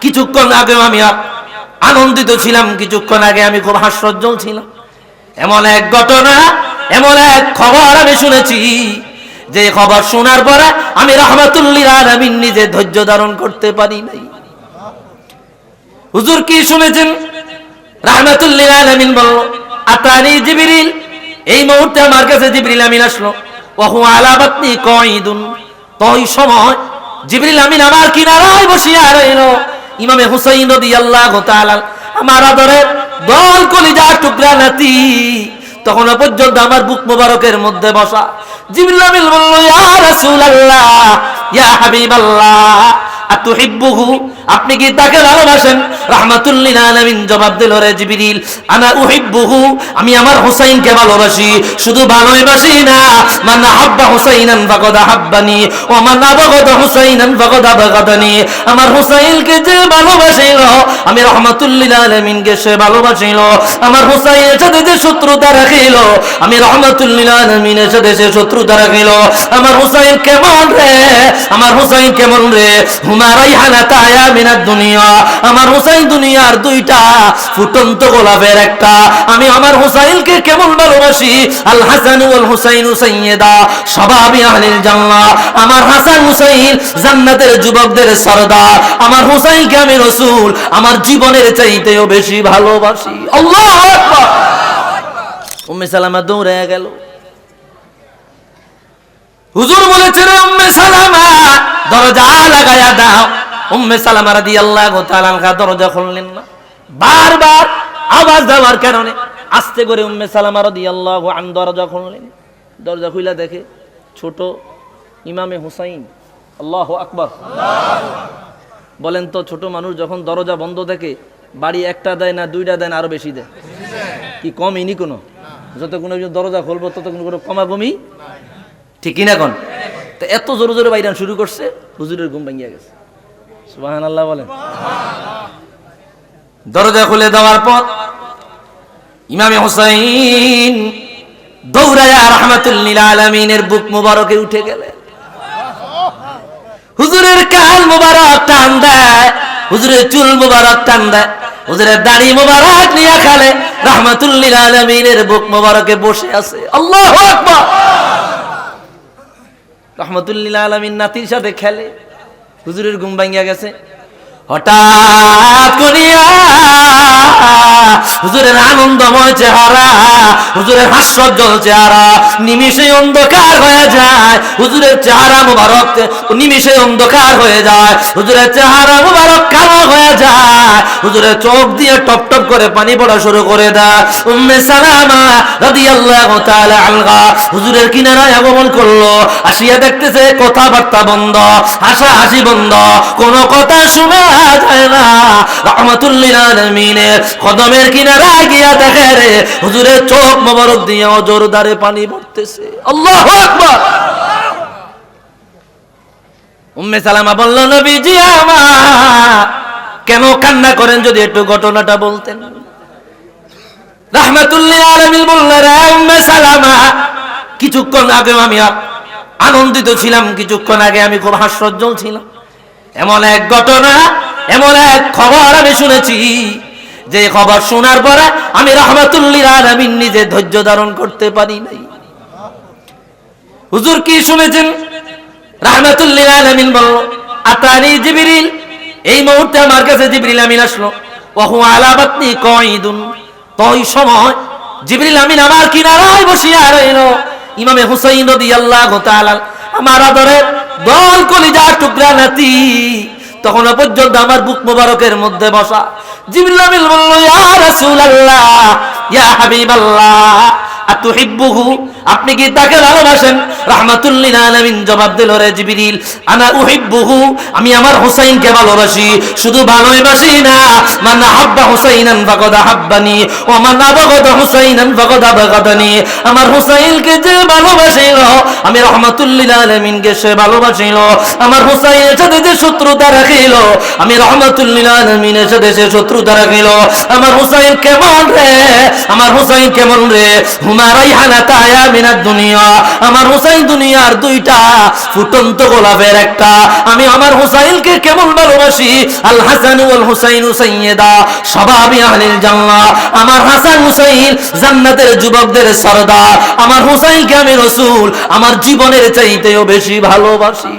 কিছুক্ষণ আগে আমি আনন্দিত ছিলাম, কিছুক্ষণ আগে আমি খুব হাস্যজ্জ্বল ছিলাম। এমন এক ঘটনা, এমন এক খবর আমি শুনেছি। যে খবর শোনার পরে আমি রহমাতুল্লিল আলামিন নিজে ধৈর্য ধারণ করতে পারি নাই। হুজুর কি শুনেছেন? রাহমাতুল্লিল আলামিন বলল, আতানি জিবরিল, এই মুহূর্তে আমার কাছে জিবরিল আমিন আসলো। ওহু আলা বাতনি কয়দুন তো ওই সময় জিবরিল আমিন আমার কিনারায় বসিয়া রইল। ইমামে হুসাইন রাদিয়াল্লাহু তাআলা, আমার আদরের দল কলিজার টুকরা নাতি, তখন পর্যন্ত আমার বুক মোবারকের মধ্যে বসা। জিবরিল আমিন বলল, ইয়া রাসূলুল্লাহ, ইয়া হাবিবাল্লাহ, আতুহিব্বুহু আপনি কি তাকে ভালোবাসেন? জবাব দিল, রে আনা আমি আমার হুসাইনকে ভালোবাসি। শুধু না আমার যে ভালোবাসিল, আমি সে ভালোবাসিল। আমার সাথে যে শত্রুতা রাখিল, আমি রাহমাতুল্লিল সাথে সে শত্রুতা রাখিল। আমার হুসাইন কেমন রে? আমার হুসাইন কেমন রে? হুমা রাইহানা তায়া আমার হুসাইন দুনিয়ার দুইটা ফুটন্ত গোলাপের একটা। আমি আমার কেমন ভালোবাসি? আল হাসান হুসাইন সাইয়্যিদা সবাবি আহলিল আমার হাসান হুসাইন জান্নাতের যুবকদের সরদার। আমার হুসাইনকে আমি রাসূল, আমার জীবনের চাইতেও বেশি ভালোবাসি। আল্লাহু উম্মে সালামা দৌড়ে গেল। হুজুর বলেছেন, উম্মে সালামা, দরজা দাও। উম্মে সালামা রাদিয়াল্লাহু তাআলা আনহা দরজা খুললেন না। বারবার আওয়াজ দেওয়ার কারণে আস্তে করে উম্মে সালামা রাদিয়াল্লাহু আন দরজা খুললেন। দরজা খুইলা দেখে ছোট ইমামে হুসাইন, আল্লাহু আকবার। বলেন তো, ছোট মানুষ যখন দরজা বন্ধ থাকে বাড়ি একটা দেয় না, দুইটা দেয় না, আরও বেশি দেয়? কি কম ইনি কোনো? যত কোনো দরজা খুলবো তত কোনো কোনো কমাবমি ঠিকই না কোন? তো এত জোরে জোরে বাইরান শুরু করছে, হুজুরের ঘুম ভাঙিয়া গেছে। সুবাহান আল্লাহ দরজা খুলে দেওয়ার পর ইমামে হোসাইন দৌড়ায়া রহমাতুল্লিল আলমিনের বুক মুবারকে উঠে গেলেন। হুজুরের কাল মুবারক টান দেয়, হুজুরের চুল মুবারক টান দেয়, হুজুরের দাড়ি মুবারক নিয়ে খালে, রহমাতুল্লিল আলমিনের বুক মুবারকে বসে আছে। আল্লাহ আকবার। রহমতুল্লিল আলমিন নাতির সাথে খেলে। হুজুরের ঘুম ভাঙিয়া গেছে। হঠাৎ করিয়া হুজুরের আনন্দময় চেহারা, হুজুরের হাস্যজ্জ্বল চেহারা, নিমিষে অন্ধকার হয়ে যায়। হুজুরের চেহারা মুবারক, নিমিষে অন্ধকার হয়ে যায়। হুজুরের চেহারা মুবারক কালো হয়ে যায়। হুজুরের চোখ দিয়ে টপ টপ করে পানি পড়া শুরু করে দেয়। উম্মে সালামা রাদিয়াল্লাহু তাআলা আনহা হুজুরের কিনারায় আগমন করল। আসিয়া দেখতেছে কথাবার্তা বন্ধ হাসা হাসি বন্ধ। কোনো কথা শোনা যায় না। রহমাতুল্লিল আলামিনের কদমের কিনারায় গিয়া দেখে রে, হুজুরের চোখ মোবারক দিয়ে জোরদারে পানি পড়তেছে আল্লাহু উম্মে সালামা বলল, নবীজি আমার, কেন কান্না করেন যদি একটু ঘটনাটা বলতেন? রাহমাতুল্লিল আলামিন বললেন উম্মে সালামা, কিছুক্ষণ আগে আমি আনন্দিত ছিলাম, কিছুক্ষণ আগে আমি খুব হাস্যজ্জ্বল ছিলাম। এমন এক ঘটনা, এমন এক খবর আমি শুনেছি। যে খবর শোনার পরে আমি রহমাতুল্লিল আলামিন নিজে ধৈর্য ধারণ করতে পারি নাই। হুজুর কি শুনেছেন? রাহমাতুল্লিল আলামিন বলল, আতানি জিবরিল। এই মুহূর্তে আমার কাছে জিবরিল আমিন আসলো। ওহু আলা বাতনি কয়দুন তো ওই সময় জিবরিল আমিন আমার কিনারায় বসিয়া রইল। ইমামে হুসাইন রাদিয়াল্লাহু তাআলা, আমার আদরের দল কলিজার টুকরা নাতি তখনও পর্যন্ত আমার বুক মোবারকের মধ্যে বসা। আমিন বলল ইয়া রাসূলুল্লাহ ইয়া হাবিবাল্লাহ। আপনি কি তাকে ভালোবাসেন? জবাব দিল, রে আনা আমি আমার হুসাইনকে ভালোবাসি, শুধু ভালোবাসি না। আমার হুসাইনকে যে ভালোবাসিল, আমি সে ভালোবাসিল। আমার সাথে যে শত্রুতা রাখিল, আমি সাথে সে শত্রুতা রাখিল। আমার হুসাইন কেমন রে? আমার হুসাইন কেমন রে? হুমা দুনিয়া, আমার হুসাইন দুনিয়ার দুইটা ফুটন্ত গোলাপের একটা। আমি আমার কেমন ভালোবাসি? আল হাসান হুসাইন শাবাবি আহলিল আমার হাসান জান্নাতের যুবকদের সরদার। আমার হুসাইনকে আমি রাসূল, আমার জীবনের চাইতেও বেশি ভালোবাসি।